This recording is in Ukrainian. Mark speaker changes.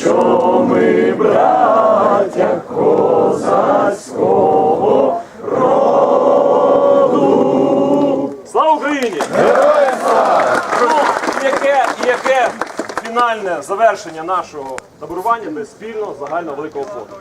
Speaker 1: що ми браття козацького роду.
Speaker 2: Слава Україні! Героям слава! Ну, яке, яке фінальне завершення нашого таборування без спільного загального великого фото.